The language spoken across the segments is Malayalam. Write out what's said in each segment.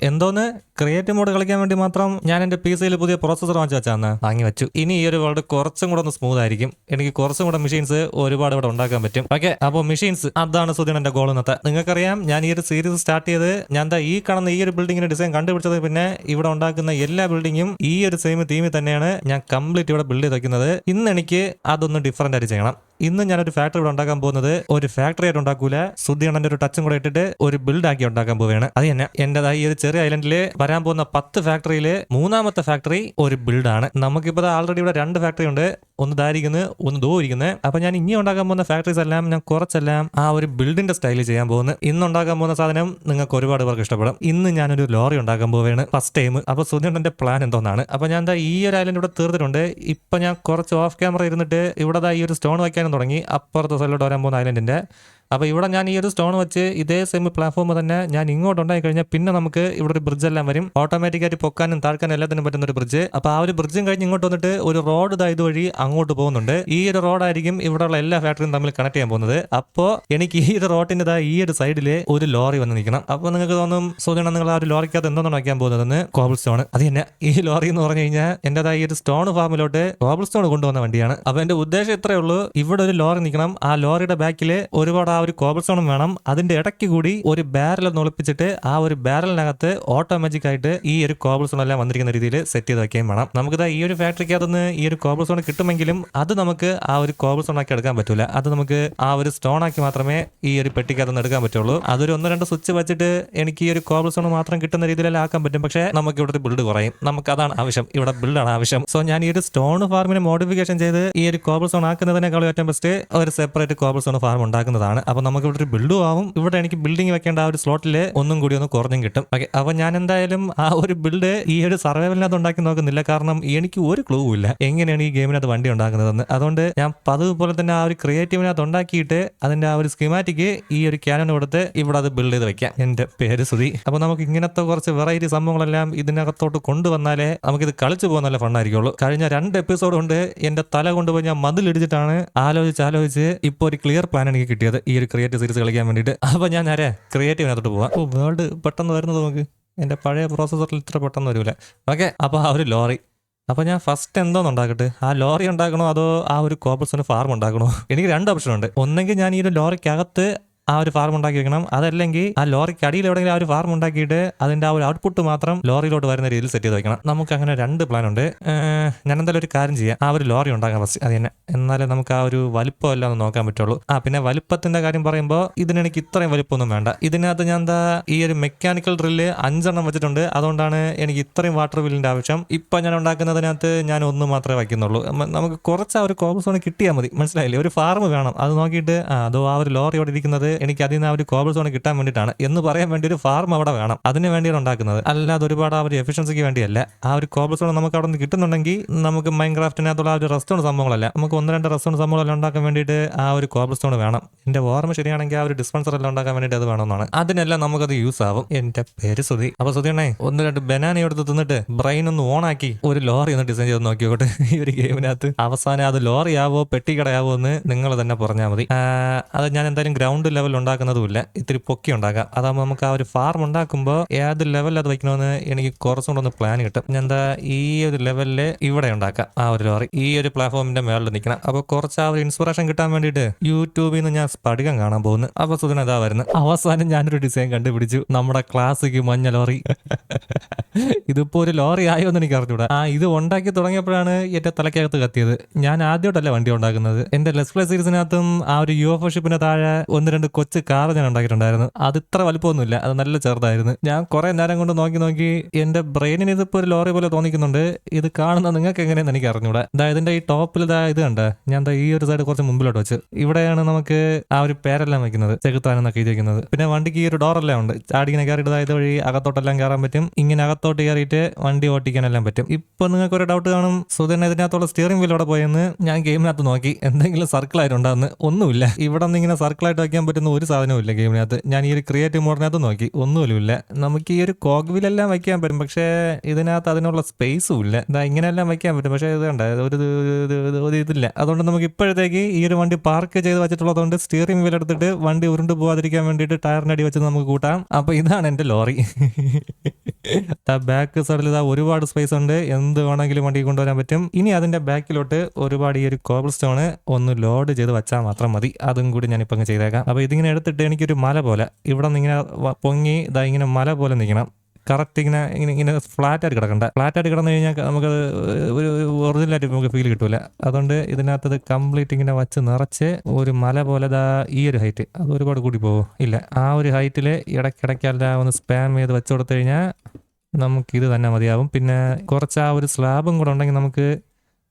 എന്തോന്ന്? ക്രിയേറ്റീവ് മോഡ് കളിക്കാൻ വേണ്ടി മാത്രം ഞാൻ എന്റെ പി സിയിൽ പുതിയ പ്രോസസർ വാങ്ങിച്ചു വെച്ചാന്ന്. വാങ്ങി വെച്ചു. ഇനി ഈ ഒരു വേൾഡ് കുറച്ചും കൂടെ ഒന്ന് സ്മൂത്ത് ആയിരിക്കും. എനിക്ക് കുറച്ചും കൂടെ മെഷീൻസ് ഒരുപാട് ഇവിടെ ഉണ്ടാക്കാൻ പറ്റും. ഓക്കെ അപ്പോൾ മെഷീൻസ് അതാണ് സുധീൻ എന്റെ ഗോൾ എന്നത്തെ നിങ്ങൾക്കറിയാം ഞാൻ ഈ ഒരു സീരീസ് സ്റ്റാർട്ട് ചെയ്ത് ഞാൻ എന്താ ഈ കാണുന്ന ഈ ഒരു ബിൽഡിങ്ങിന്റെ ഡിസൈൻ കണ്ടുപിടിച്ചത് പിന്നെ ഇവിടെ ഉണ്ടാക്കുന്ന എല്ലാ ബിൽഡിങ്ങും ഈ ഒരു സെയിം തീമിൽ തന്നെയാണ് ഞാൻ കംപ്ലീറ്റ് ഇവിടെ ബിൽഡ് ചെയ്ത് വെക്കുന്നത്. ഇന്ന് എനിക്ക് അതൊന്ന് ഡിഫറെന്റ് ആയിട്ട് ചെയ്യണം. ഇന്ന് ഞാനൊരു ഫാക്ടറി ഇവിടെ ഉണ്ടാക്കാൻ പോകുന്നത് ഒരു ഫാക്ടറി ആയിട്ട് ഉണ്ടാക്കൂല. സുദ്ധിയണ്ണന്റെ ഒരു ടച്ചും കൂടെ ഇട്ടിട്ട് ഒരു ബിൽഡ് ആക്കി ഉണ്ടാക്കാൻ പോവുകയാണ്. അത് തന്നെ. എന്റേതായി ഈ ഒരു ചെറിയ ഐലൻഡിൽ വരാൻ പോകുന്ന പത്ത് ഫാക്ടറിയിൽ മൂന്നാമത്തെ ഫാക്ടറി ഒരു ബിൽഡാണ് നമുക്കിപ്പോൾ ആൾറെഡി ഇവിടെ രണ്ട് ഫാക്ടറി ഉണ്ട്. ഒന്ന് ദാരിക്കുന്നത് ഒന്ന് ദോ ഇരിക്കുന്നത് അപ്പൊ ഞാൻ ഇനി ഉണ്ടാക്കാൻ പോകുന്ന ഫാക്ടറീസ് എല്ലാം ഞാൻ കുറച്ചെല്ലാം ആ ഒരു ബിൽഡിന്റെ സ്റ്റൈലിൽ ചെയ്യാൻ പോകുന്നത് ഇന്ന് ഉണ്ടാക്കാൻ പോകുന്ന സാധനം നിങ്ങൾക്ക് ഒരുപാട് പേർക്ക് ഇഷ്ടപ്പെടും. ഇന്ന് ഞാനൊരു ലോറി ഉണ്ടാക്കാൻ പോവുകയാണ്. ഫസ്റ്റ് ടൈം അപ്പൊ സുധീണ്ടന്റെ പ്ലാൻ എന്തോന്നാണ്. അപ്പൊ ഞാൻ ഈ ഒരു ഐലൻഡ് ഇവിടെ തീർത്തിട്ടുണ്ട്. ഇപ്പൊ ഞാൻ കുറച്ച് ഓഫ് ക്യാമറ ഇരുന്നിട്ട് ഇവിടെ ഈ ഒരു സ്റ്റോൺ വയ്ക്കാനും തുടങ്ങി. അപ്പുറത്തെ സൈഡിലോട്ട് വരാൻ പോകുന്ന ഐലൻഡിന്റെ അപ്പോൾ ഇവിടെ ഞാൻ ഈ ഒരു സ്റ്റോൺ വെച്ച് ഇതേ സെയിം പ്ലാറ്റ്ഫോം തന്നെ ഞാൻ ഇങ്ങോട്ട് ഉണ്ടായി കഴിഞ്ഞാൽ പിന്നെ നമുക്ക് ഇവിടെ ഒരു ബ്രിഡ്ജ് എല്ലാം വരും. ഓട്ടോമാറ്റിക്കായിട്ട് പൊക്കാനും താഴ്ക്കാനും എല്ലാത്തിനും പറ്റുന്ന ഒരു ബ്രിഡ്ജ് അപ്പോൾ ആ ഒരു ബ്രിഡ്ജും കഴിഞ്ഞ് ഇങ്ങോട്ട് വന്നിട്ട് ഒരു റോഡ് ഇതായത് വഴി അങ്ങോട്ട് പോകുന്നുണ്ട്. ഈ ഒരു റോഡായിരിക്കും ഇവിടെയുള്ള എല്ലാ ഫാക്ടറിയും തമ്മിൽ കണക്ട് ചെയ്യാൻ പോകുന്നത്. അപ്പോൾ എനിക്ക് ഈ ഒരു റോഡിന്റെ ഈ ഒരു സൈഡിൽ ഒരു ലോറി വന്ന് നിൽക്കണം. അപ്പോൾ നിങ്ങൾക്ക് തോന്നും സൂചന നിങ്ങൾ ആ ഒരു ലോറിക്കകത്ത് എന്തോന്നാണ് വയ്ക്കാൻ പോകുന്നതെന്ന്? കോബിൾ സ്റ്റോൺ അത് തന്നെ. ഈ ലോറി എന്ന് പറഞ്ഞു കഴിഞ്ഞാൽ എന്റെതായ ഈ ഒരു സ്റ്റോൺ ഫാമിലോട്ട് കോബിൾ സ്റ്റോൺ കൊണ്ടുവന്ന വണ്ടിയാണ്. അപ്പോൾ എന്റെ ഉദ്ദേശം ഇത്രയേ ഉള്ളൂ. ഇവിടെ ഒരു ലോറി നിൽക്കണം. ആ ലോറിയുടെ ബാക്കിൽ ഒരുപാട് ആ ഒരു കോബിൾ സ്റ്റോണും വേണം. അതിന്റെ ഇടയ്ക്ക് കൂടി ഒരു ബാരൽ ഒളിപ്പിച്ചിട്ട് ആ ഒരു ബാരലിനകത്ത് ഓട്ടോമാറ്റിക് ആയിട്ട് ഈ ഒരു കോബിൾ സ്റ്റോൺ എല്ലാം വന്നിരിക്കുന്ന രീതിയിൽ സെറ്റ് ചെയ്ത് വെക്കുകയും വേണം. നമുക്കിതാ ഈ ഒരു ഫാക്ടറിക്ക് അതൊന്ന് ഈ ഒരു കോബിൾ സ്റ്റോൺ കിട്ടുമെങ്കിലും അത് നമുക്ക് ആ ഒരു കോബിൾ സ്റ്റോൺ ആക്കി എടുക്കാൻ പറ്റൂല. അത് നമുക്ക് ആ ഒരു സ്റ്റോൺ ആക്കി മാത്രമേ ഈ ഒരു പെട്ടിക്കകത്തുനിന്ന് എടുക്കാൻ പറ്റുള്ളൂ. അതൊരു ഒന്ന് രണ്ട് സ്വിച്ച് വെച്ചിട്ട് എനിക്ക് ഈ ഒരു കോബിൾ സ്റ്റോൺ മാത്രം കിട്ടുന്ന രീതിയിലെല്ലാം ആക്കാൻ പറ്റും. പക്ഷേ നമുക്ക് ഇവിടെ ഒരു ബിൽഡ് കുറയും. നമുക്ക് അതാണ് ആവശ്യം. ഇവിടെ ബിൽഡാണ് ആവശ്യം. സോ ഞാൻ ഈ ഒരു സ്റ്റോൺ ഫാർമിനെ മോഡിഫിക്കേഷൻ ചെയ്ത് ഈ ഒരു കോബിൾ സ്റ്റോൺ ആക്കുന്നതിനേക്കാളും ഏറ്റവും ബെസ്റ്റ് ഒരു സെപ്പറേറ്റ് കോബിൾ സ്റ്റോൺ ഫാർം ഉണ്ടാക്കുന്നതാണ്. അപ്പൊ നമുക്ക് ഇവിടെ ഒരു ബിൽഡും ആവും. ഇവിടെ എനിക്ക് ബിൽഡിംഗ് വെക്കേണ്ട ആ ഒരു സ്ലോട്ടിൽ ഒന്നും കൂടി ഒന്ന് കുറഞ്ഞും കിട്ടും. ഓക്കെ അപ്പൊ ഞാൻ എന്തായാലും ആ ഒരു ബിൽഡ് ഈ ഒരു സർവൈവലിനകത്ത് ഉണ്ടാക്കി നോക്കുന്നില്ല. കാരണം എനിക്ക് ഒരു ക്ലൂ ഇല്ല. എങ്ങനെയാണ് ഈ ഗെയിമിനകത്ത് വണ്ടി ഉണ്ടാക്കുന്നതെന്ന്. അതുകൊണ്ട് ഞാൻ പതിവ് പോലെ തന്നെ ആ ഒരു ക്രിയേറ്റീവിനകത്ത് ഉണ്ടാക്കിയിട്ട് അതിന്റെ ആ ഒരു സ്കീമാറ്റിക് ഈ ഒരു ക്യാനൻ കൊടുത്ത് ഇവിടെ അത് ബിൽഡ് ചെയ്ത് വെക്കാം. എന്റെ പേര് സുധി അപ്പൊ നമുക്ക് ഇങ്ങനത്തെ കുറച്ച് വെറൈറ്റി സംഭവങ്ങളെല്ലാം ഇതിനകത്തോട്ട് കൊണ്ടുവന്നാലേ നമുക്കിത് കളിച്ചു പോകാൻ നല്ല ഫണ്ണായിരിക്കുള്ളൂ കഴിഞ്ഞ രണ്ട് എപ്പിസോഡ് കൊണ്ട് എന്റെ തല കൊണ്ടുപോയി ഞാൻ മതിലിടിച്ചിട്ടാണ് ആലോചിച്ച് ആലോചിച്ച് ഇപ്പൊ ഒരു ക്ലിയർ പ്ലാൻ എനിക്ക് കിട്ടിയത്. ഈ ഒരു ക്രിയേറ്റീവ് സീരീസ് കളിക്കാൻ വേണ്ടിയിട്ട്. അപ്പോൾ ഞാൻ നേരെ ക്രിയേറ്റീവിനകത്തോട്ട് പോവാം. അപ്പോൾ വേൾഡ് പെട്ടെന്ന് വരുന്നത് നമുക്ക് എന്റെ പഴയ പ്രോസസ്സറിൽ ഇത്ര പെട്ടെന്ന് വരില്ല ഓക്കെ അപ്പോൾ ആ ഒരു ലോറി. അപ്പോൾ ഞാൻ ഫസ്റ്റ് എന്തോന്ന് ഉണ്ടാക്കട്ടെ ആ ലോറി ഉണ്ടാക്കണോ അതോ ആ ഒരു കോബിൾസിന് ഫാർം ഉണ്ടാക്കണോ? എനിക്ക് രണ്ട് ഓപ്ഷൻ ഉണ്ട്. ഒന്നെങ്കിൽ ഞാൻ ഈ ഒരു ലോറിക്കകത്ത് ആ ഒരു ഫാർം ഉണ്ടാക്കി വെക്കണം. അതല്ലെങ്കിൽ ആ ലോറിക്ക് അടിയിൽ എവിടെയെങ്കിലും ആ ഒരു ഫാർം ഉണ്ടാക്കിയിട്ട് അതിന്റെ ആ ഒരു ഔട്ട്പുട്ട് മാത്രം ലോറിയിലോട്ട് വരുന്ന രീതിയിൽ സെറ്റ് ചെയ്ത് വെക്കണം. നമുക്ക് അങ്ങനെ രണ്ട് പ്ലാൻ ഉണ്ട്. ഞാൻ എന്തായാലും ഒരു കാര്യം ചെയ്യാം. ആ ഒരു ലോറി ഉണ്ടാക്കാൻ ഫസ്റ്റ് അത് തന്നെ. എന്നാലേ നമുക്ക് ആ ഒരു വലിപ്പം എല്ലാം ഒന്ന് നോക്കാൻ പറ്റുള്ളൂ. ആ പിന്നെ വലിപ്പത്തിന്റെ കാര്യം പറയുമ്പോൾ ഇതിന് എനിക്ക് ഇത്രയും വലിപ്പമൊന്നും വേണ്ട. ഇതിനകത്ത് ഞാൻ എന്താ ഈ ഒരു മെക്കാനിക്കൽ ഡ്രില്ല് അഞ്ചെണ്ണം വെച്ചിട്ടുണ്ട്. അതുകൊണ്ടാണ് എനിക്ക് ഇത്രയും വാട്ടർ ബില്ലിന്റെ ആവശ്യം. ഇപ്പൊ ഞാൻ ഉണ്ടാക്കുന്നതിനകത്ത് ഞാൻ ഒന്ന് മാത്രമേ വയ്ക്കുന്നുള്ളൂ. നമുക്ക് കുറച്ച് ആ ഒരു കോബിൾസോൺ കിട്ടിയാൽ മതി. മനസ്സിലായില്ലേ? ഒരു ഫാർമ് വേണം. അത് നോക്കിയിട്ട് അതോ ആ ഒരു ലോറി അവിടെ ഇരിക്കുന്നത്? എനിക്ക് അതിൽ നിന്ന് ആ ഒരു കോബിൾസോൺ കിട്ടാൻ വേണ്ടിയിട്ടാണ് എന്ന് പറയാൻ വേണ്ടി ഒരു ഫാർം അവിടെ വേണം. അതിന് വേണ്ടിയാണ് ഉണ്ടാക്കുന്നത്. അല്ലാതെ ഒരുപാട് ആ ഒരു എഫിഷ്യൻസിക്ക് വേണ്ടിയല്ല. ആ ഒരു കോബിൾസോൺ നമുക്ക് അവിടെ നിന്ന് കിട്ടുന്നുണ്ടെങ്കിൽ നമുക്ക് മൈൻക്രാഫ്റ്റിനകത്തുള്ള ആ ഒരു റെസ്റ്റോൺ സംഭവങ്ങളല്ല. നമുക്ക് ഒന്ന് രണ്ട് റെസ്റ്റോൺ സംഭവങ്ങളെല്ലാം ഉണ്ടാക്കാൻ വേണ്ടിയിട്ട് ആ ഒരു കോബിൾസ്റ്റോൺ വേണം. എന്റെ ഓർമ്മ ശരിയാണെങ്കിൽ ആ ഒരു ഡിസ്പെൻസർ എല്ലാം ഉണ്ടാക്കാൻ വേണ്ടിയിട്ട് അത് വേണമെന്നാണ്. അതിനെല്ലാം നമുക്കത് യൂസ് ആവും. എന്റെ പേര് സുധി അപ്പൊ സുധിയണ്ണേ ഒന്ന് രണ്ട് ബനാന എടുത്ത് തിന്നിട്ട് ബ്രെയിൻ ഒന്ന് ഓൺ ആക്കി ഒരു ലോറി ഒന്ന് ഡിസൈൻ ചെയ്ത് നോക്കിയോട്ടെ ഈ ഒരു ഗെയിമിനകത്ത് അവസാനം അത് ലോറിയാവോ പെട്ടിക്കടയാവോ എന്ന് നിങ്ങൾ തന്നെ പറഞ്ഞാൽ മതി. അത് ഞാൻ എന്തായാലും ഗ്രൗണ്ട് ലെവൽ ഉണ്ടാക്കുന്നതുമില്ല. ഇത്തിരി പൊക്കി ഉണ്ടാക്കാം. അതാകുമ്പോൾ നമുക്ക് ആ ഒരു ഫാർം ഉണ്ടാക്കുമ്പോൾ ഏത് ലെവലിൽ അത് വയ്ക്കണമെന്ന് എനിക്ക് കുറച്ചും കൂടെ ഒന്ന് പ്ലാൻ കിട്ടും. ഞാൻ എന്താ ഈ ഒരു ലെവലിൽ ഇവിടെ ഉണ്ടാക്കാം. ആ ഒരു ലോറി ഈ ഒരു പ്ലാറ്റ്ഫോമിന്റെ മേളിൽ നിൽക്കണം. അപ്പോൾ കുറച്ച് ആ ഒരു ഇൻസ്പിറേഷൻ കിട്ടാൻ വേണ്ടിയിട്ട് യൂട്യൂബിൽ നിന്ന് ഞാൻ സ്പടികം കാണാൻ പോകുന്നു. അപ്പൊ സുധന അതാ വരുന്നത് അവസാനം ഞാനൊരു ഡിസൈൻ കണ്ടുപിടിച്ചു. നമ്മുടെ ക്ലാസ്സിക്ക് മഞ്ഞ ലോറി ഇതിപ്പോ ഒരു ലോറി ആയോ എന്ന് എനിക്ക് അറിഞ്ഞൂടാ. ആ ഇത് ഉണ്ടാക്കി തുടങ്ങിയപ്പോഴാണ് എന്റെ തലക്കകത്ത് കത്തിയത്. ഞാൻ ആദ്യമായിട്ടല്ല വണ്ടി ഉണ്ടാക്കുന്നത്. എന്റെ ലെസ് പ്ലേ സീരീസിനകത്തും ആ ഒരു യു എഫ് ഷിപ്പിന് താഴെ ഒന്ന് രണ്ട് കൊച്ചു കാർ ഞാൻ ഉണ്ടാക്കിയിട്ടുണ്ടായിരുന്നു. അത് ഇത്ര വലിപ്പമൊന്നുമില്ല. അത് നല്ല ചെറുതായിരുന്നു. ഞാൻ കുറെ നേരം കൊണ്ട് നോക്കി നോക്കി എന്റെ ബ്രെയിനിന് ഇതിപ്പോ ഒരു ലോറി പോലെ തോന്നിക്കുന്നുണ്ട്. ഇത് കാണുന്ന നിങ്ങൾക്ക് എങ്ങനെയെന്ന് എനിക്ക് അറിഞ്ഞൂടാ. ഇതാ ഇതിന്റെ ഈ ടോപ്പിൽ ഇതാ ഇത് കണ്ട. ഞാൻ എന്താ ഈ ഒരു സൈഡ് കുറച്ച് മുമ്പിലോട്ട് വെച്ച്. ഇവിടെയാണ് നമുക്ക് ആ ഒരു പേരെല്ലാം വെക്കുന്നത്. ചെകുത്താനെന്നൊക്കെ എഴുതി വെക്കുന്നത് പിന്നെ വണ്ടിക്ക് ഈ ഒരു ഡോറെല്ലാം ഉണ്ട്. ചാടിങ്ങനെ കയറിയിട്ട് ഇതാ ഇത് വഴി അകത്തോട്ടെല്ലാം കയറാൻ പറ്റും. ഇങ്ങനെ അകത്തോട്ട് കയറിയിട്ട് വണ്ടി ഓട്ടിക്കാനെല്ലാം പറ്റും. ഇപ്പൊ നിങ്ങൾക്ക് ഒരു ഡൗട്ട് കാണും. സുധൻ ഇതിനകത്തുള്ള സ്റ്റിയറിംഗ് അവിടെ പോയെന്ന് ഞാൻ ഗെയിമിനകത്ത് നോക്കി. എന്തെങ്കിലും സർക്കിൾ ആയിട്ടുണ്ടാകുന്ന ഒന്നുമില്ല. ഇവിടെ നിന്ന് ഇങ്ങനെ സർക്കിളായിട്ട് വയ്ക്കാൻ പറ്റുന്ന ഒരു സാധനവും ഇല്ല ഗെയിമിനകത്ത് ഞാൻ ഈ ഒരു ക്രിയേറ്റീവ് മോഡിനകത്ത് നോക്കി. ഒന്നുമില്ല നമുക്ക് ഈ ഒരു കോഗ്വിലെല്ലാം വയ്ക്കാൻ പറ്റും. പക്ഷേ ഇതിനകത്ത് അതിനുള്ള സ്പേസും ഇല്ല. ഇതാ ഇങ്ങനെയെല്ലാം വയ്ക്കാൻ പറ്റും. പക്ഷേ ഇത് കണ്ട? ഒരു ഇത് ഇത് ഇത് ഇതില്ല. അതുകൊണ്ട് നമുക്ക് ഇപ്പോഴത്തേക്ക് ഈ ഒരു വണ്ടി പാർക്ക് ചെയ്ത് വെച്ചിട്ടുള്ളതുകൊണ്ട് സ്റ്റിയറിംഗ് വീൽ എടുത്തിട്ട് വണ്ടി ഉരുണ്ട് പോകാതിരിക്കാൻ വേണ്ടിയിട്ട് ടയറിന്റെ അടി വെച്ച് നമുക്ക് കൂട്ടാം. അപ്പൊ ഇതാണ് എന്റെ ലോറി. ബാക്ക് സൈഡിൽ ഇതാ ഒരുപാട് സ്പേസ് ഉണ്ട്. എന്ത് വേണമെങ്കിലും വണ്ടി കൊണ്ടുവരാൻ പറ്റും. ഇനി അതിന്റെ ബാക്കിലോട്ട് ഒരുപാട് ഈ ഒരു കോബിൾ സ്റ്റോണ് ഒന്ന് ലോഡ് ചെയ്ത് വെച്ചാൽ മാത്രം മതി. അതും കൂടി ഞാൻ അങ്ങ് ചെയ്തേക്കാം. അപ്പൊ ഇതിങ്ങനെ എടുത്തിട്ട് എനിക്കൊരു മല പോലെ ഇവിടെ നിന്ന് ഇങ്ങനെ പൊങ്ങി ഇതാ ഇങ്ങനെ മല പോലെ നിൽക്കണം. കറക്റ്റ് ഇങ്ങനെ ഇങ്ങനെ ഇങ്ങനെ ഫ്ലാറ്റായിട്ട് കിടക്കണ്ട? ഫ്ലാറ്റായിട്ട് കിടന്നു കഴിഞ്ഞാൽ നമുക്ക് ഒരു ഒറിജിനലായിട്ട് നമുക്ക് ഫീൽ കിട്ടൂല. അതുകൊണ്ട് ഇതിനകത്തത് കംപ്ലീറ്റ് ഇങ്ങനെ വച്ച് നിറച്ച് ഒരു മല പോലെ ദാ ഈ ഒരു ഹൈറ്റ് അത് ഒരുപാട് കൂടി പോകും ഇല്ല. ആ ഒരു ഹൈറ്റിൽ ഇടയ്ക്കിടയ്ക്കല്ല ഒന്ന് സ്പാം ചെയ്ത് വെച്ച് കൊടുത്തു കഴിഞ്ഞാൽ നമുക്ക് ഇത് തന്നെ മതിയാവും. പിന്നെ കുറച്ച് ആ ഒരു സ്ലാബും കൂടെ ഉണ്ടെങ്കിൽ നമുക്ക്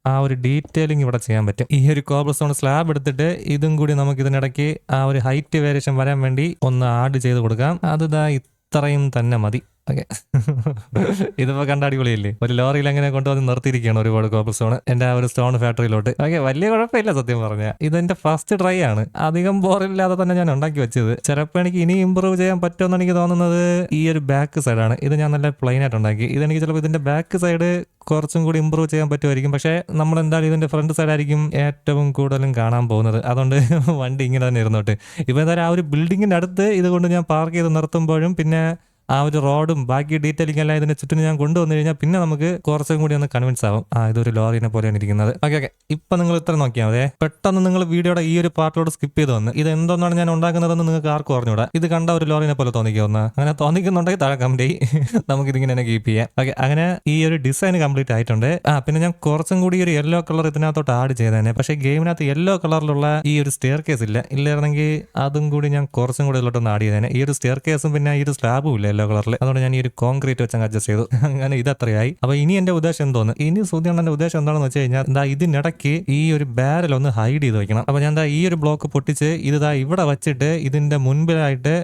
ആ ഒരു ഡീറ്റെയിലിംഗ് ഇവിടെ ചെയ്യാൻ പറ്റും. ഈ ഒരു കോബിൾ സ്റ്റോൺ സ്ലാബ് എടുത്തിട്ട് ഇതും കൂടി നമുക്ക് ഇതിനിടയ്ക്ക് ആ ഒരു ഹൈറ്റ് വേരിയേഷൻ വരാൻ വേണ്ടി ഒന്ന് ആഡ് ചെയ്ത് കൊടുക്കാം. അത് ഇത്രയും തന്നെ മതി. ഓക്കെ. ഇതിപ്പോ കണ്ട അടിപൊളിയല്ലേ? ഒരു ലോറിയിൽ അങ്ങനെ കൊണ്ടുവന്ന് നിർത്തിയിരിക്കുകയാണ് ഒരുപാട് കോപ്പർ സ്റ്റോൺ എന്റെ ആ ഒരു സ്റ്റോൺ ഫാക്ടറിയിലോട്ട് ഓക്കെ വലിയ കുഴപ്പമില്ല സത്യം പറഞ്ഞ. ഇതെന്റെ ഫസ്റ്റ് ട്രൈ ആണ്. അധികം ബോറില്ലാതെ തന്നെ ഞാൻ ഉണ്ടാക്കി വെച്ചത്. ചിലപ്പോൾ എനിക്ക് ഇനി ഇമ്പ്രൂവ് ചെയ്യാൻ പറ്റുമെന്ന് എനിക്ക് തോന്നുന്നത് ഈ ഒരു ബാക്ക് സൈഡാണ് ഇത് ഞാൻ നല്ല പ്ലെയിൻ ആയിട്ട് ഉണ്ടാക്കി. ഇതെനിക്ക് ചിലപ്പോൾ ഇതിന്റെ ബാക്ക് സൈഡ് കുറച്ചും കൂടി ഇമ്പ്രൂവ് ചെയ്യാൻ പറ്റുമായിരിക്കും. പക്ഷേ നമ്മൾ എന്തായാലും ഇതിന്റെ ഫ്രണ്ട് സൈഡ് ആയിരിക്കും ഏറ്റവും കൂടുതലും കാണാൻ പോകുന്നത്. അതുകൊണ്ട് വണ്ടി ഇങ്ങനെ തന്നെ ഇരുന്നോട്ട്. ഇപ്പൊ എന്തായാലും ആ ഒരു ബിൽഡിങ്ങിന്റെ അടുത്ത് ഇതുകൊണ്ട് ഞാൻ പാർക്ക് ചെയ്ത് നിർത്തുമ്പോഴും പിന്നെ ആ ഒരു റോഡും ബാക്കി ഡീറ്റെയിലിംഗ് എല്ലാം ഇതിന് ചുറ്റും ഞാൻ കൊണ്ടുവന്നു കഴിഞ്ഞാൽ പിന്നെ നമുക്ക് കുറച്ചും കൂടി ഒന്ന് കൺവിൻസ് ആവും. ആ ഇതൊരു ലോറിനെ പോലെയാണ് ഇരിക്കുന്നത്. ഓക്കെ ഓക്കെ ഇപ്പൊ നിങ്ങൾ ഇത്ര നോക്കിയാൽ മതി. പെട്ടെന്ന് നിങ്ങൾ വീഡിയോയുടെ ഈ ഒരു പാർട്ടിലോട് സ്കിപ്പ് ചെയ്ത് വന്ന് ഇത് എന്തോന്നാണ് ഞാൻ ഉണ്ടാക്കുന്നതെന്ന് നിങ്ങൾക്ക് ആർക്കും അറിഞ്ഞൂടാ. ഇത് കണ്ട ഒരു ലോറിനെ പോലെ തോന്നിക്കുന്ന അങ്ങനെ തോന്നിക്കുന്നുണ്ടെങ്കിൽ താഴെ കമന്റ് നമുക്ക് ഇതിങ്ങനെ തന്നെ കീപ്പ് ചെയ്യാം. ഓക്കെ അങ്ങനെ ഈ ഒരു ഡിസൈൻ കംപ്ലീറ്റ് ആയിട്ടുണ്ട്. ആ പിന്നെ ഞാൻ കുറച്ചും കൂടി ഒരു യെല്ലോ കളർ ഇതിനകത്തോട്ട് ആഡ് ചെയ്തേനെ. പക്ഷേ ഗെയിമിനകത്ത് യെല്ലോ കളറിലുള്ള ഈ ഒരു സ്റ്റെയർ കേസ് ഇല്ല. ഇല്ലായിരുന്നെങ്കിൽ അതും കൂടി ഞാൻ കുറച്ചും കൂടി ഇതിലോട്ടൊന്ന് ആഡ് ചെയ്തേനെ. ഈ ഒരു സ്റ്റെയർ കേസും പിന്നെ ഈ ഒരു സ്ലാബും ഇല്ല യെല്ലോ കളറിൽ അതുകൊണ്ട് ഞാൻ ഈ ഒരു കോൺക്രീറ്റ് വെച്ച് അഡ്ജസ്റ്റ് ചെയ്തു. അങ്ങനെ ഇത് അത്രയായി അപ്പൊ ഇനി എന്റെ ഉദ്ദേശം എന്തോന്ന്? ഇനി സൂര്യണ്ണന്റെ ഉദ്ദേശം എന്താണെന്ന് വെച്ച് കഴിഞ്ഞാൽ എന്താ ഇതിനിടയ്ക്ക് ഈ ഒരു ബാരൽ ഒന്ന് ഹൈഡ് ചെയ്ത് വെക്കണം. അപ്പൊ ഞാൻ എന്താ ഈ ഒരു ബ്ലോക്ക് പൊട്ടിച്ച് ഇത് ഇവിടെ വെച്ചിട്ട് ഇതിന്റെ മുൻപിലായിട്ട്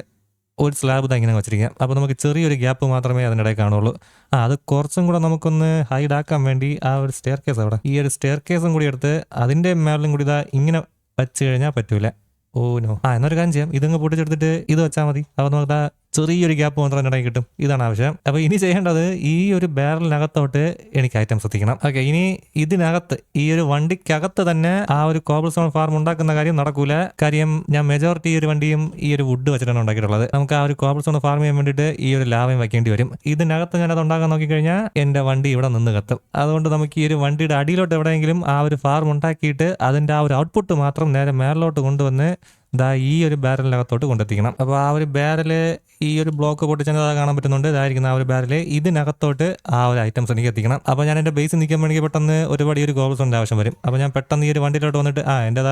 ഒരു സ്ലാബ് ഇതാ ഇങ്ങനെ വെച്ചിരിക്കാം അപ്പോൾ നമുക്ക് ചെറിയൊരു ഗ്യാപ്പ് മാത്രമേ അതിനിടയിൽ കാണുള്ളൂ. ആ അത് കുറച്ചും കൂടെ നമുക്കൊന്ന് ഹൈഡ് ആക്കാൻ വേണ്ടി ആ ഒരു സ്റ്റെയർ കേസ് അവിടെ. ഈ ഒരു സ്റ്റെയർ കേസും കൂടി എടുത്ത് അതിന്റെ മേളിലും കൂടി ഇതാ ഇങ്ങനെ വെച്ച് കഴിഞ്ഞാൽ പറ്റൂല. Oh no. ആ എന്നൊരു കാര്യം ചെയ്യാം. ഇതങ്ങ് പൊട്ടിച്ചെടുത്തിട്ട് ഇത് വെച്ചാൽ മതി. അപ്പോൾ നമുക്ക് ചെറിയൊരു ഗ്യാപ്പ് മാത്രം ഇടയിൽ കിട്ടും. ഇതാണ് ആവശ്യം. അപ്പോൾ ഇനി ചെയ്യേണ്ടത് ഈ ഒരു ബാരലിനകത്തോട്ട് എനിക്ക് ഐറ്റം ശ്രദ്ധിക്കണം. ഓക്കെ ഇനി ഇതിനകത്ത് ഈ ഒരു വണ്ടിക്കകത്ത് തന്നെ ആ ഒരു കോബിൾ സ്റ്റോൺ ഫാർം ഉണ്ടാക്കുന്ന കാര്യം നടക്കൂല. കാര്യം ഞാൻ മെജോറിറ്റി ഈ ഒരു വണ്ടിയും ഈ ഒരു വുഡ് വെച്ചിട്ടാണ് ഉണ്ടാക്കിയിട്ടുള്ളത്. നമുക്ക് ആ ഒരു കോബിൾ സ്റ്റോൺ ഫാർം ചെയ്യാൻ വേണ്ടിയിട്ട് ഈ ഒരു ലാഭം വെക്കേണ്ടി വരും. ഇതിനകത്ത് ഞാൻ അത് ഉണ്ടാക്കാൻ നോക്കിക്കഴിഞ്ഞാൽ എന്റെ വണ്ടി ഇവിടെ നിന്ന് കത്തും. അതുകൊണ്ട് നമുക്ക് ഈ ഒരു വണ്ടിയുടെ അടിയിലോട്ട് എവിടെയെങ്കിലും ആ ഒരു ഫാർം ഉണ്ടാക്കിയിട്ട് അതിന്റെ ആ ഒരു ഔട്ട്പുട്ട് മാത്രം നേരെ മേളിലോട്ട് കൊണ്ടുവന്ന് ദാ ഈ ഒരു ബാരലിനകത്തോട്ട് കൊണ്ടെത്തിക്കണം. അപ്പോൾ ആ ഒരു ബാരൽ ഈ ഒരു ബ്ലോക്ക് പൊട്ടിച്ചത് കാണാൻ പറ്റുന്നുണ്ട്. ഇതായിരിക്കുന്ന ആ ഒരു ബാരൽ ഇതിനകത്തോട്ട് ആ ഒരു ഐറ്റംസ് എനിക്ക് എത്തിക്കണം. അപ്പോൾ ഞാൻ എന്റെ ബേസ് നിൽക്കാൻ വേണമെങ്കിൽ പെട്ടെന്ന് ഒരുപാട് ഈ ഒരു ഗോൾസ് ഉണ്ട് ആവശ്യം വരും. അപ്പോൾ ഞാൻ പെട്ടെന്ന് ഈ ഒരു വണ്ടിയിലോട്ട് വന്നിട്ട് ആ എന്റെ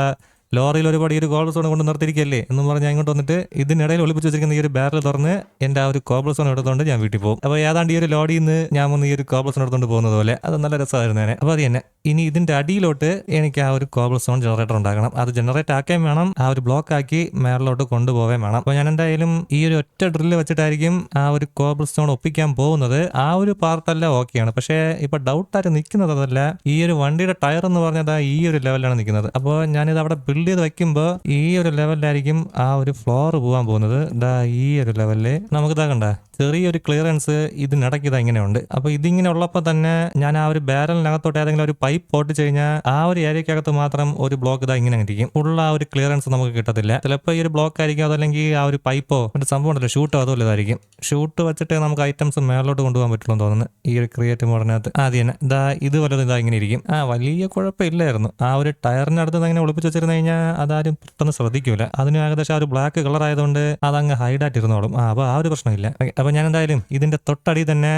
ലോറിയിൽ ഒരുപാട് ഈ ഒരു കോബിൾ സ്റ്റോൺ കൊണ്ട് നിർത്തിയിരിക്കല്ലേ എന്ന് പറഞ്ഞ് അങ്ങോട്ട് വന്നിട്ട് ഇതിനിടയിൽ ഒളിപ്പിച്ച് വെച്ചിരിക്കുന്ന ഈ ഒരു ബാരൽ തുറന്ന് എന്റെ ആ ഒരു കോബിൾ സ്റ്റോൺ എടുത്തുകൊണ്ട് ഞാൻ വീട്ടിൽ പോകും. അപ്പോൾ ഏതാണ്ട് ഈ ഒരു ലോഡിൽ നിന്ന് ഞാൻ വന്ന് ഈ ഒരു കോബിൾ സ്റ്റോൺ എടുത്തുകൊണ്ട് പോകുന്നത് പോലെ അത് നല്ല രസമായിരുന്നു തന്നെ അപ്പോൾ അത് തന്നെ. ഇനി ഇതിന്റെ അടിയിലോട്ട് എനിക്ക് ആ ഒരു കോബിൾ സ്റ്റോൺ ജനറേറ്റർ ഉണ്ടാക്കണം അത് ജനറേറ്റ് ആക്കുകയും വേണം. ആ ഒരു ബ്ലോക്ക് ആക്കി മേളിലോട്ട് കൊണ്ടുപോവുകയും വേണം. അപ്പോൾ ഞാൻ എന്തായാലും ഈ ഒരു ഒറ്റ ഡ്രില്ല് വെച്ചിട്ടായിരിക്കും ആ ഒരു കോബിൾ സ്റ്റോൺ ഒപ്പിക്കാൻ പോകുന്നത്. ആ ഒരു പാർട്ടെല്ലാം ഓക്കെയാണ് പക്ഷേ ഇപ്പോൾ ഡൗട്ടായിട്ട് നിൽക്കുന്നത് അതല്ല ഈ ഒരു വണ്ടിയുടെ ടയർ എന്ന് പറഞ്ഞത് ഈ ഒരു ലെവലിലാണ് നിൽക്കുന്നത്. അപ്പോൾ ഞാനിത് അവിടെ ബിൽഡ് ചെയ്ത് വെക്കുമ്പോൾ ഈ ഒരു ലെവലിലായിരിക്കും ആ ഒരു ഫ്ലോർ പോകാൻ പോകുന്നത്. ദാ ഈ ഒരു ലെവലിൽ നമുക്ക് ഇതാ കണ്ട ചെറിയൊരു ക്ലിയറൻസ് ഇതിനിടയ്ക്ക് ഇതാ ഇങ്ങനെയുണ്ട് അപ്പോൾ അപ്പൊ ഇതിങ്ങനെ ഉള്ളപ്പോൾ തന്നെ ഞാൻ ആ ഒരു ബാരലിനകത്തോട്ട് ഏതെങ്കിലും ഒരു പൈപ്പ് പൊട്ടിച്ച് കഴിഞ്ഞാൽ ആ ഒരു ഏരിയക്കകത്ത് മാത്രം ഒരു ബ്ലോക്ക് ഇതാ ഇങ്ങനെ ഇരിക്കും ഉള്ള ആ ഒരു ക്ലിയറൻസ് നമുക്ക് കിട്ടത്തില്ല. ചിലപ്പോൾ ഈ ഒരു ബ്ലോക്ക് ആയിരിക്കും അതല്ലെങ്കിൽ ആ ഒരു പൈപ്പോ മറ്റേ സംഭവം ഉണ്ടല്ലോ ഷൂട്ടോ അതോ ഇതായിരിക്കും. ഷൂട്ട് വെച്ചിട്ട് നമുക്ക് ഐറ്റംസ് മേലോട്ട് കൊണ്ടുപോകാൻ പറ്റുള്ളൂ തോന്നുന്നു. ഈ ഒരു ക്രിയേറ്റ് മോഡിനകത്ത് ആദ്യം ഇതാ ഇത് വല്ലതും ഇതാ ഇങ്ങനെ ഇരിക്കും. ആ വലിയ കുഴപ്പമില്ലായിരുന്നു. ആ ഒരു ടയറിനടുത്ത് ഇങ്ങനെ ഒളിപ്പിച്ച് വെച്ചിരുന്നു കഴിഞ്ഞാൽ അതാരും പെട്ടെന്ന് ശ്രദ്ധിക്കൂല. അതിന് ഏകദേശം ആ ഒരു ബ്ലാക്ക് കളർ ആയതുകൊണ്ട് അതങ്ങ് ഹൈഡായിട്ട് ഇരുന്നോളും ആ അപ്പോൾ ആ ഒരു പ്രശ്നമില്ല. അപ്പോൾ ഞാൻ എന്തായാലും ഇതിന്റെ തൊട്ടടി തന്നെ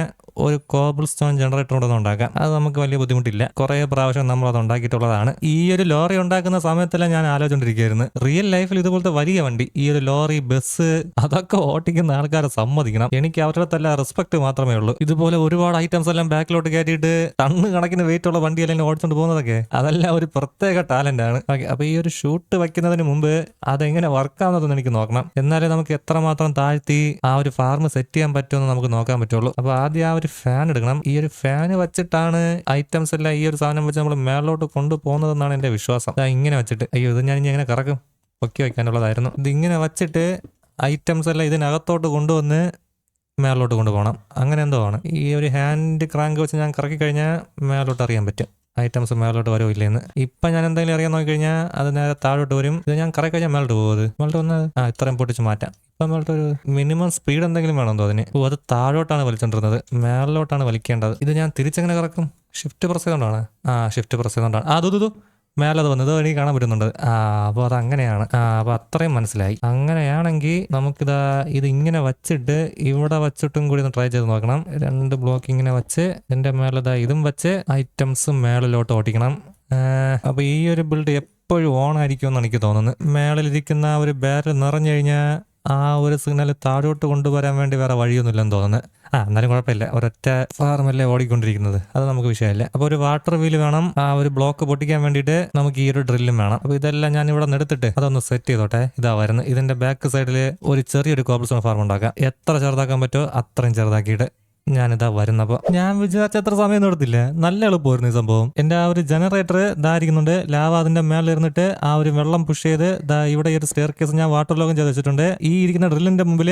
ഒരു കോബിൾ സ്റ്റോൺ ജനറേറ്റർ കൊണ്ടൊന്നും ഉണ്ടാക്കാം. അത് നമുക്ക് വലിയ ബുദ്ധിമുട്ടില്ല. കുറേ പ്രാവശ്യം നമ്മൾ അത് ഉണ്ടാക്കിയിട്ടുള്ളതാണ്. ഈ ഒരു ലോറി ഉണ്ടാക്കുന്ന സമയത്തെല്ലാം ഞാൻ ആലോചിച്ചുകൊണ്ടിരിക്കുകയായിരുന്നു റിയൽ ലൈഫിൽ ഇതുപോലത്തെ വലിയ വണ്ടി ഈ ഒരു ലോറി ബസ് അതൊക്കെ ഓട്ടിക്കുന്ന ആൾക്കാരെ സമ്മതിക്കണം. എനിക്ക് അവരുടെ തല്ല റെസ്പെക്ട് മാത്രമേ ഉള്ളൂ. ഇതുപോലെ ഒരുപാട് ഐറ്റംസ് എല്ലാം ബാക്കിലോട്ട് കയറ്റിയിട്ട് ടണ്ണ് കണക്കിന് വെയിറ്റ് ഉള്ള വണ്ടി എല്ലാം ഓടിച്ചുകൊണ്ട് പോകുന്നതൊക്കെ? അതെല്ലാം ഒരു പ്രത്യേക ടാലന്റ് ആണ്. ഓക്കെ അപ്പൊ ഈ ഒരു ഷൂട്ട് വയ്ക്കുന്നതിന് മുമ്പ് അതെങ്ങനെ വർക്കാവുന്നതെന്ന് എനിക്ക് നോക്കണം. എന്നാലേ നമുക്ക് എത്രമാത്രം താഴ്ത്തി ആ ഒരു ഫാർമ് സെറ്റ് ചെയ്യാൻ പറ്റുമെന്ന് നമുക്ക് നോക്കാൻ പറ്റുള്ളൂ. അപ്പൊ ആദ്യം ആ ഒരു ഫാൻ എടുക്കണം. ഈ ഒരു ഫാൻ വെച്ചിട്ടാണ് ഐറ്റംസ് എല്ലാം ഈ ഒരു സാധനം വെച്ച് നമ്മൾ മേലോട്ട് കൊണ്ടുപോകുന്നതെന്നാണ് എന്റെ വിശ്വാസം. ഇങ്ങനെ വെച്ചിട്ട്. അയ്യോ ഇത് ഞാൻ ഇനി എങ്ങനെ കറക്കും? പൊക്കി വയ്ക്കാനുള്ളതായിരുന്നു. ഇത് ഇങ്ങനെ വെച്ചിട്ട് ഐറ്റംസ് എല്ലാം ഇതിനകത്തോട്ട് കൊണ്ടുവന്ന് മേലോട്ട് കൊണ്ടുപോകണം. അങ്ങനെ എന്തോ ആണ്. ഈ ഒരു ഹാൻഡ് ക്രാങ്ക് വെച്ച് ഞാൻ കറക്കി കഴിഞ്ഞാൽ മേലോട്ട് അറിയാൻ പറ്റും. ഐറ്റംസ് മേലോട്ട് വരുമോ ഇല്ലെന്ന്. ഇപ്പം ഞാൻ എന്തെങ്കിലും അറിയാൻ നോക്കി കഴിഞ്ഞാൽ അത് നേരെ താഴോട്ട് വരും. ഇത് ഞാൻ കറക്കി കഴിഞ്ഞാൽ മേലോട്ട് പോകുന്നത് മേലോട്ട് വന്ന് ആ ഇത്രയും പൊട്ടിച്ച് മാറ്റാം. ഇപ്പം മേലോട്ട് ഒരു മിനിമം സ്പീഡ് എന്തെങ്കിലും വേണമെന്നോ അതിന്. ഓ അത് താഴോട്ടാണ് വലിച്ചോണ്ടിരുന്നത്. മേലോട്ടാണ് വലിക്കേണ്ടത്. ഇത് ഞാൻ തിരിച്ചെങ്ങനെ കറക്കും? ഷിഫ്റ്റ് പ്രസ് ചെയ്തുകൊണ്ടാണ് ആ ഷിഫ്റ്റ് പ്രസ് ചെയ്തുകൊണ്ടാണ് ആ അതു മേലെ അത് വന്നത് എനിക്ക് കാണാൻ പറ്റുന്നുണ്ട്. ആ അപ്പോൾ അത് അങ്ങനെയാണ് ആ അപ്പോൾ അത്രയും മനസ്സിലായി. അങ്ങനെയാണെങ്കിൽ നമുക്കിതാ ഇത് ഇങ്ങനെ വച്ചിട്ട് ഇവിടെ വച്ചിട്ടും കൂടി ഒന്ന് ട്രൈ ചെയ്ത് നോക്കണം. രണ്ട് ബ്ലോക്ക് ഇങ്ങനെ വെച്ച് ഇതിന്റെ മേലത് ഇതും വെച്ച് ഐറ്റംസ് മേളിലോട്ട് ഓട്ടിക്കണം അപ്പോൾ ഈ ഒരു ബിൽഡ് എപ്പോഴും ഓൺ ആയിരിക്കുമെന്നാണ് എനിക്ക് തോന്നുന്നത് മേളിലിരിക്കുന്ന ഒരു ബാരൽ നിറഞ്ഞു കഴിഞ്ഞാൽ ആ ഒരു സിഗ്നൽ താഴോട്ട് കൊണ്ടുവരാൻ വേണ്ടി വേറെ വഴിയൊന്നുമില്ലെന്ന് തോന്നുന്നത് ആ എന്നാലും കുഴപ്പമില്ല. ഒരൊറ്റ ഫാർമല്ലേ ഓടിക്കൊണ്ടിരിക്കുന്നത്. അത് നമുക്ക് വിഷയമല്ല. അപ്പോൾ ഒരു വാട്ടർ വീൽ വേണം. ആ ഒരു ബ്ലോക്ക് പൊട്ടിക്കാൻ വേണ്ടിയിട്ട് നമുക്ക് ഈ ഒരു ഡ്രില്ലും വേണം. അപ്പോൾ ഇതെല്ലാം ഞാൻ ഇവിടെ നിന്നെടുത്തിട്ട് അതൊന്ന് സെറ്റ് ചെയ്തോട്ടെ. ഇതാ വരുന്നത്. ഇതിന്റെ ബാക്ക് സൈഡിൽ ഒരു ചെറിയൊരു കോബിൾസോൺ ഫാർം ഉണ്ടാക്കാം. എത്ര ചെറുതാക്കാൻ പറ്റുമോ അത്രയും ചെറുതാക്കിയിട്ട് ഞാനിതാ വരുന്നപ്പോ ഞാൻ വിചാരിച്ച എത്ര സമയം എടുത്തില്ല. നല്ല എളുപ്പമായിരുന്നു ഈ സംഭവം. എന്റെ ആ ഒരു ജനറേറ്റർ ഇതായിരിക്കുന്നുണ്ട് ലാവ അതിന്റെ മേളിൽ ഇരുന്നിട്ട് ആ ഒരു വെള്ളം പുഷ് ചെയ്ത് ഇവിടെ ഈ ഒരു സ്റ്റെയർ കേസ് ഞാൻ വാട്ടർ ലോകം ചെയ്ത് വെച്ചിട്ടുണ്ട്. ഈ ഇരിക്കുന്ന ഡ്രില്ലിന്റെ മുമ്പിൽ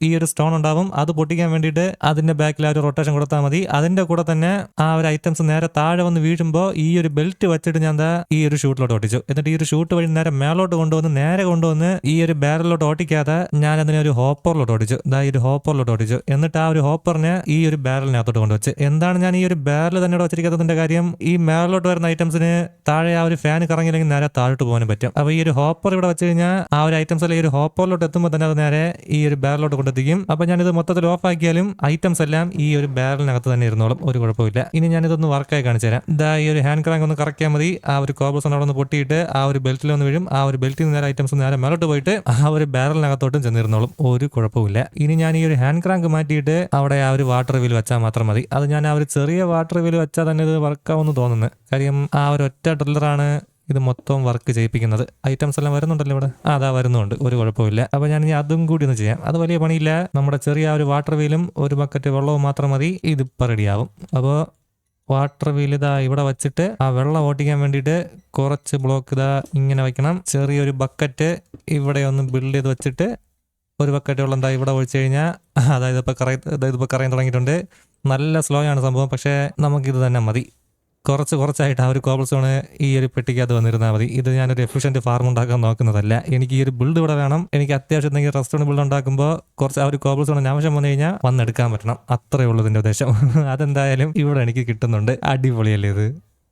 ഈ ഒരു സ്റ്റോൺ ഉണ്ടാവും അത് പൊട്ടിക്കാൻ വേണ്ടിയിട്ട് അതിന്റെ ബാക്കിൽ ആ ഒരു റൊട്ടേഷൻ കൊടുത്താൽ മതി അതിന്റെ കൂടെ തന്നെ ആ ഒരു ഐറ്റംസ് നേരെ താഴെ വന്ന് വീഴുമ്പോൾ ഈ ഒരു ബെൽറ്റ് വെച്ചിട്ട് ഞാൻ ഈ ഒരു ഷൂട്ടിലോട്ട് ഓട്ടിച്ചു എന്നിട്ട് ഈ ഒരു ഷൂട്ട് വഴി നേരെ മേലോട്ട് കൊണ്ടുവന്ന് നേരെ കൊണ്ടുവന്ന് ഈ ഒരു ബാരലിലോട്ട് ഓട്ടിക്കാതെ ഞാൻ അതിനെ ഒരു ഹോപ്പറിലോട്ട് ഓടിച്ചു ദാ ഈ ഒരു ഹോപ്പറിലോട്ട് ഓടിച്ചു എന്നിട്ട് ആ ഒരു ഹോപ്പറിനെ ഈ ഒരു ബാരലിനകത്തോട്ട് കൊണ്ടുവച്ച് എന്താണ് ഞാൻ ഈ ഒരു ബാരൽ തന്നെ വെച്ചിരിക്കാത്തതിന്റെ കാര്യം ഈ മേളിലോട്ട് വരുന്ന ഐറ്റംസിന് താഴെ ആ ഒരു ഫാൻ കറങ്ങിയില്ലെങ്കിൽ നേരെ താഴോട്ട് പോകാനും പറ്റും അപ്പോൾ ഈ ഒരു ഹോപ്പർ ഇവിടെ വെച്ച് കഴിഞ്ഞാൽ ആ ഒരു ഐറ്റംസ് ഈ ഒരു ഹോപ്പറിലോട്ട് എത്തുമ്പോൾ തന്നെ അത് നേരെ ഈ ഒരു ബാരലോട്ട് കൊണ്ടെത്തിക്കും അപ്പൊ ഞാനിത് മൊത്തത്തിൽ ഓഫ് ആക്കിയാലും ഐറ്റംസ് എല്ലാം ഈ ഒരു ബാരലിനകത്ത് തന്നെ ഇരുന്നോളും. ഒരു കുഴപ്പമില്ല. ഇനി ഞാനിതൊന്ന് വർക്കായി കാണിച്ചു തരാം. ഇതാ ഈ ഒരു ഹാൻഡ് ക്രാങ്ക് ഒന്ന് കറക്കിയാൽ മതി. ആ ഒരു കോബിൾസ് അവിടെ ഒന്ന് പൊട്ടിയിട്ട് ആ ഒരു ബെൽറ്റിൽ ഒന്ന് വീഴും. ആ ഒരു ബെൽറ്റിൽ നിന്ന് നേരെ ഐറ്റംസ് നേരെ മേലോട്ട് പോയിട്ട് ആ ഒരു ബാരലിനകത്തോട്ടും ചെന്നിരുന്നോളും. ഒരു കുഴപ്പമില്ല. ഇനി ഞാൻ ഈ ഒരു ഹാൻഡ് ക്രാങ്ക് മാറ്റിയിട്ട് അവിടെ ആ ഒരു വാട്ടർ വീൽ വെച്ചാൽ മാത്രം മതി. അത് ഞാൻ ആ ഒരു ചെറിയ വാട്ടർ വീൽ വെച്ചാൽ തന്നെ ഇത് വർക്കാവുമെന്ന് തോന്നുന്നു. കാര്യം ആ ഒരു ഒറ്റ ഡ്രില്ലറാണ് ഇത് മൊത്തം വർക്ക് ചെയ്യിപ്പിക്കുന്നത്. ഐറ്റംസ് എല്ലാം വരുന്നുണ്ടല്ലോ ഇവിടെ. ആ അതാ വരുന്നുണ്ട്. ഒരു കുഴപ്പമില്ല അപ്പോൾ ഞാൻ ഇനി അതും കൂടി ഒന്ന് ചെയ്യാം. അത് വലിയ പണിയില്ല. നമ്മുടെ ചെറിയ ഒരു വാട്ടർ വീലും ഒരു ബക്കറ്റ് വെള്ളവും മാത്രം മതി. ഇതിപ്പോൾ റെഡിയാവും അപ്പോൾ വാട്ടർ വീൽ ഇതാ ഇവിടെ വെച്ചിട്ട് ആ വെള്ളം ഓട്ടിക്കാൻ വേണ്ടിയിട്ട് കുറച്ച് ബ്ലോക്ക് ഇതാ ഇങ്ങനെ വെക്കണം ചെറിയൊരു ബക്കറ്റ് ഇവിടെ ഒന്ന് ബിൽഡ് ചെയ്ത് വെച്ചിട്ട് ഒരു ബക്കറ്റ് വെള്ളം എന്താ ഇവിടെ ഒഴിച്ചു കഴിഞ്ഞാൽ അതായത് ഇപ്പോൾ കറ അതായത് ഇപ്പോൾ കറയാൻ തുടങ്ങിയിട്ടുണ്ട്. നല്ല സ്ലോ ആണ് സംഭവം. പക്ഷേ നമുക്കിത് തന്നെ മതി. കുറച്ച് കുറച്ചായിട്ട് ആ ഒരു കോബിൾ സ്റ്റോണ് ഈ ഒരു പെട്ടിക്കകത്ത് വന്നിരുന്നാൽ മതി. ഇത് ഞാനൊരു എഫിഷ്യന്റ് ഫാർം ഉണ്ടാക്കാൻ നോക്കുന്നതല്ല. എനിക്ക് ഈ ഒരു ബിൽഡ് ഇവിടെ വേണം. എനിക്ക് അത്യാവശ്യം എന്തെങ്കിലും റെസ്റ്റോറന്റ് ബിൽഡ് ഉണ്ടാക്കുമ്പോൾ കുറച്ച് ആ ഒരു കോബിൾ സ്റ്റോൺ ആവശ്യം വന്നു കഴിഞ്ഞാൽ വന്നെടുക്കാൻ പറ്റണം. അത്രേ ഉള്ളൂ ഇതിന്റെ ഉദ്ദേശം. അതെന്തായാലും ഇവിടെ എനിക്ക് കിട്ടുന്നുണ്ട്. അടിപൊളിയല്ലേ ഇത്?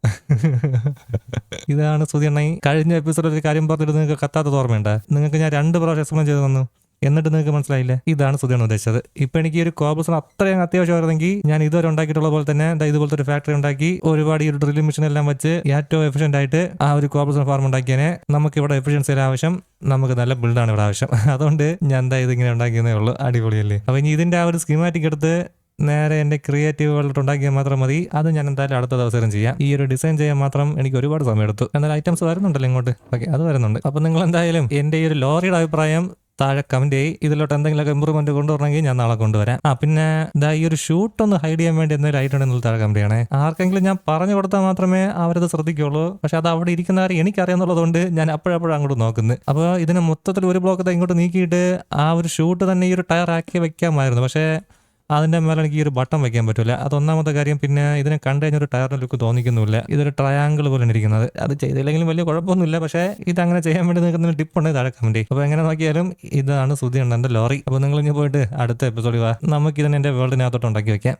ഇതാണ് സുധിയണ്ണ കഴിഞ്ഞ എപ്പിസോഡിൽ ഒരു കാര്യം പറഞ്ഞിട്ട് നിങ്ങൾക്ക് കത്താത്തത് ഓർമ്മയുണ്ട്? നിങ്ങൾക്ക് ഞാൻ രണ്ട് പ്രാവശ്യം എക്സ്പ്ലെയിൻ ചെയ്ത് തന്നു. എന്നിട്ട് നിങ്ങൾക്ക് മനസ്സിലായില്ലേ? ഇതാണ് സുധിയാണ് ഉദ്ദേശിച്ചത്. ഇപ്പൊ എനിക്ക് ഒരു കോബിൾസൺ അത്രയും അത്യാവശ്യമായിരുന്നെങ്കിൽ ഞാൻ ഇതുവരെ ഉണ്ടാക്കിയിട്ടുള്ള പോലെ തന്നെ ഇതുപോലത്തെ ഒരു ഫാക്ടറി ഉണ്ടാക്കി ഒരുപാട് ഈ ഒരു ഡ്രില്ലിംഗ് മെഷീൻ എല്ലാം വെച്ച് ഏറ്റവും എഫിഷ്യന്റ് ആയിട്ട് ആ ഒരു കോബിൾസൺ ഫാർം ഉണ്ടാക്കിയതിനെ നമുക്ക് ഇവിടെ എഫിഷ്യൻസി ആവശ്യം നമുക്ക് നല്ല ബിൽഡാണ് ഇവിടെ ആവശ്യം. അതുകൊണ്ട് ഞാൻ എന്താ ഇതിങ്ങനെ ഉണ്ടാക്കിയെന്നേ ഉള്ളൂ. അടിപൊളിയല്ലേ? അപ്പൊ ഇനി ഇതിന്റെ ആ ഒരു സ്കീമാറ്റിക് എടുത്ത് നേരെ എന്റെ ക്രിയേറ്റീവ് വേൾഡ് ഉണ്ടാക്കിയാൽ മാത്രം മതി. അത് ഞാൻ എന്തായാലും അടുത്ത ദിവസം ചെയ്യാം. ഈ ഒരു ഡിസൈൻ ചെയ്യാൻ മാത്രം എനിക്ക് ഒരുപാട് സമയം എടുത്തു എന്നാൽ ഐറ്റംസ് വരുന്നുണ്ടല്ലോ ഇങ്ങോട്ട്. ഓക്കെ അത് വരുന്നുണ്ട്. അപ്പോൾ നിങ്ങൾ എന്തായാലും എന്റെ ഈ ഒരു ലോറിയുടെ അഭിപ്രായം താഴെ കമന്റ് ചെയ്യും. ഇതിലോട്ട് എന്തെങ്കിലുമൊക്കെ ഇമ്പ്രൂവ്മെന്റ് കൊണ്ടുവരണമെങ്കിൽ ഞാൻ നാളെ കൊണ്ടുവരാം. ആ പിന്നെ ഇതാ ഈ ഒരു ഷൂട്ട് ഒന്ന് ഹൈഡ് ചെയ്യാൻ വേണ്ടി എന്തെങ്കിലും ഐറ്റം ഉണ്ടെങ്കിൽ താഴെ കമന്റ് ചെയ്യണേ. ആർക്കെങ്കിലും ഞാൻ പറഞ്ഞു കൊടുത്താൽ മാത്രമേ അവരത് ശ്രദ്ധിക്കുള്ളൂ പക്ഷെ അത് അവിടെ ഇരിക്കുന്നവരെ എനിക്കറിയാന്നുള്ളതുകൊണ്ട് ഞാൻ അപ്പോഴപ്പോഴും അങ്ങോട്ട് നോക്കുന്നു അപ്പോൾ ഇതിന് മൊത്തത്തിൽ ഒരു ബ്ലോക്ക് ഇങ്ങോട്ട് നീക്കിയിട്ട് ആ ഒരു ഷൂട്ട് തന്നെ ഈ ഒരു ടയർ ആക്കി വെക്കാമായിരുന്നു. പക്ഷേ അതിന്റെ മേലെ എനിക്ക് ഈ ഒരു ബട്ടൺ വെക്കാൻ പറ്റില്ല അത് ഒന്നാമത്തെ കാര്യം പിന്നെ ഇതിനെ കണ്ടു കഴിഞ്ഞ ഒരു ടയറിന്റെ ലുക്ക് തോന്നിക്കുന്നില്ല ഇതൊരു ട്രയാങ്കിൾ പോലെ ഇരിക്കുന്നത്. അത് ചെയ്തില്ലെങ്കിലും വലിയ കുഴപ്പമൊന്നുമില്ല. പക്ഷേ ഇത് അങ്ങനെ ചെയ്യാൻ വേണ്ടി നിൽക്കുന്ന ടിപ്പ് ഉണ്ട് താഴെ കമന്റ് അപ്പോൾ എങ്ങനെ നോക്കിയാലും ഇതാണ് സുധി എന്റെ ലോറി. അപ്പോൾ നിങ്ങൾ ഇനി പോയിട്ട് അടുത്ത എപ്പിസോഡിൽ വാ. നമുക്ക് എന്റെ വേൾഡിനകത്തോട്ട് ഉണ്ടാക്കി വെക്കാം.